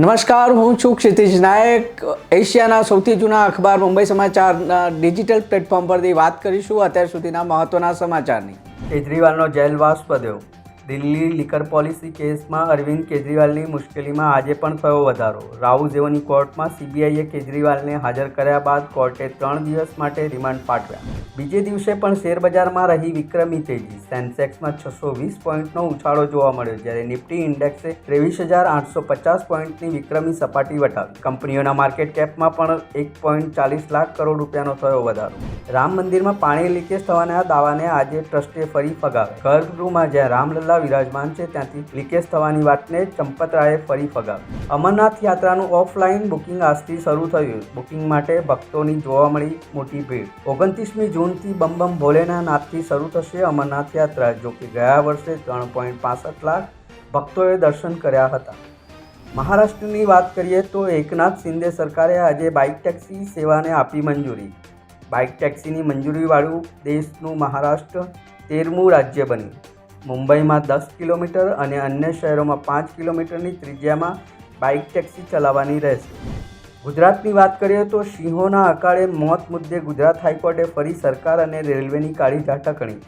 નમસ્કાર, હું છું ક્ષિતિજ નાયક. એશિયાના સૌથી જૂના અખબાર મુંબઈ સમાચારના ડિજિટલ પ્લેટફોર્મ પરથી વાત કરીશું. અત્યાર સુધીના મહત્વના સમાચારની. કેજરીવાલનો જેલવાસ વધ્યો. દિલ્હી લિકર પોલિસી કેસમાં અરવિંદ કેજરીવાલની મુશ્કેલીમાં આજે પણ થયો વધારો. રાઉઝેવોની કોર્ટમાં સીબીઆઈએ કેજરીવાલને હાજર કર્યા બાદ કોર્ટે ત્રણ દિવસ માટે રિમાન્ડ પાઠવ્યા. બીજે દિવસે પણ શેરબજારમાં રહી વિક્રમી તેજી. સેન્સેક્સમાં છસો વીસ પોઈન્ટનો ઉછાળો જોવા મળ્યો, જ્યારે નિફ્ટી ઇન્ડેક્સે ત્રેવીસ હજાર આઠસો પચાસ પોઈન્ટની વિક્રમી સપાટી વટાવી. કંપનીઓના માર્કેટ કેપમાં પણ એક પોઈન્ટ ચાલીસ લાખ કરોડ રૂપિયાનો થયો વધારો. રામ મંદિરમાં પાણી લીકેજ થવાના દાવાને આજે ટ્રસ્ટે ફરી ફગાવ્યા. ગર્ભગૃહમાં જ્યાં રામલલ્લા વિરાજમાન છે. ત્યાંથી લીકેજ થવાની વાતને ચંપતરાયે ફરી ફગાવી. અમરનાથ યાત્રાનું ઓફલાઈન બુકિંગ આજથી શરૂ થયું. બુકિંગ માટે ભક્તોની જોવા મળી મોટી ભીડ. ઓગણત્રીસમી જૂનથી બમ બમ ભોલેનાથથી શરૂ થશે અમરનાથ યાત્રા, જો કે ગયા વર્ષે ત્રણ પોઈન્ટ પાસઠ લાખ ભક્તોએ દર્શન કર્યા હતા. મહારાષ્ટ્રની વાત કરીએ તો એકનાથ શિંદે સરકારે આજે બાઇક ટેક્સી સેવાને આપી મંજૂરી. બાઇક ટેક્સીની મંજૂરીવાળું દેશનું મહારાષ્ટ્ર તેરમું રાજ્ય બન્યું. મુંબઈમાં દસ કિલોમીટર અને અન્ય શહેરોમાં પાંચ કિલોમીટરની ત્રિજ્યામાં બાઇક ટેક્સી ચલાવવાની રહેશે. ગુજરાતની વાત કરીએ તો સિંહોના અકાળે મોત મુદ્દે ગુજરાત હાઈકોર્ટે ફરી સરકાર અને રેલવેની કાળી ઝાટકણી.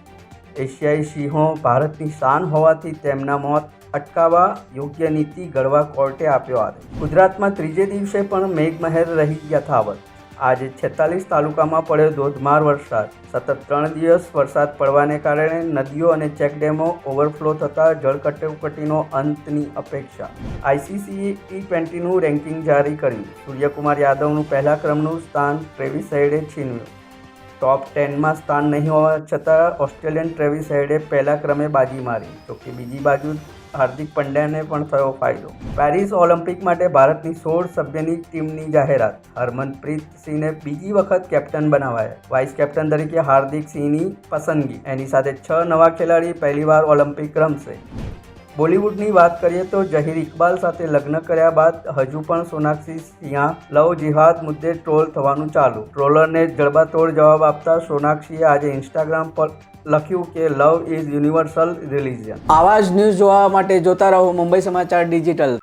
એશિયાઈ સિંહો ભારતની શાન હોવાથી તેમના મોત અટકાવવા યોગ્ય નીતિ ઘડવા કોર્ટે આપ્યો આદેશ. ગુજરાતમાં ત્રીજે દિવસે પણ મેઘમહેર રહી યથાવત. આજે છેતાલીસ તાલુકામાં પડ્યો ધોધમાર વરસાદ. સતત ત્રણ દિવસ વરસાદ પડવાને કારણે નદીઓ અને ચેકડેમો ઓવરફ્લો થતાં જળકટોકટીનો અંતની અપેક્ષા. આઈસીસીએ ટી ટ્વેન્ટીનું રેન્કિંગ જારી કર્યું. સૂર્યકુમાર યાદવનું પહેલા ક્રમનું સ્થાન ત્રેવીસ હેડે છીનવ્યું. ટોપ ટેનમાં સ્થાન નહીં હોવા છતાં ઓસ્ટ્રેલિયન ટ્રેવિસ હેડે પહેલા ક્રમે બાજી મારી. તો કે બીજી બાજુ હાર્દિક પંડ્યાને પણ થયો ફાયદો. પેરિસ ઓલિમ્પિક માટે ભારતની સોળ સભ્યની ટીમની જાહેરાત. હરમનપ્રીત સિંહને બીજી વખત કેપ્ટન બનાવાયા. વાઇસ કેપ્ટન તરીકે હાર્દિક સિંહની પસંદગી. એની સાથે છ નવા ખેલાડી પહેલીવાર ઓલિમ્પિક રમશે. બોલિવૂડની વાત કરીએ તો જહીર ઇકબાલ સાથે લગ્ન કર્યા બાદ હજુ પણ સોનાક્ષી સિંહા લવ જિહાદ મુદ્દે ટ્રોલ થવાનું ચાલુ. ટ્રોલરને જડબાતોડ જવાબ આપતા સોનાક્ષીએ આજે ઇન્સ્ટાગ્રામ પર લખ્યું કે લવ ઇઝ યુનિવર્સલ રિલિજન આવા જ ન્યૂઝ જોવા માટે જોતા રહો મુંબઈ સમાચાર ડિજિટલ.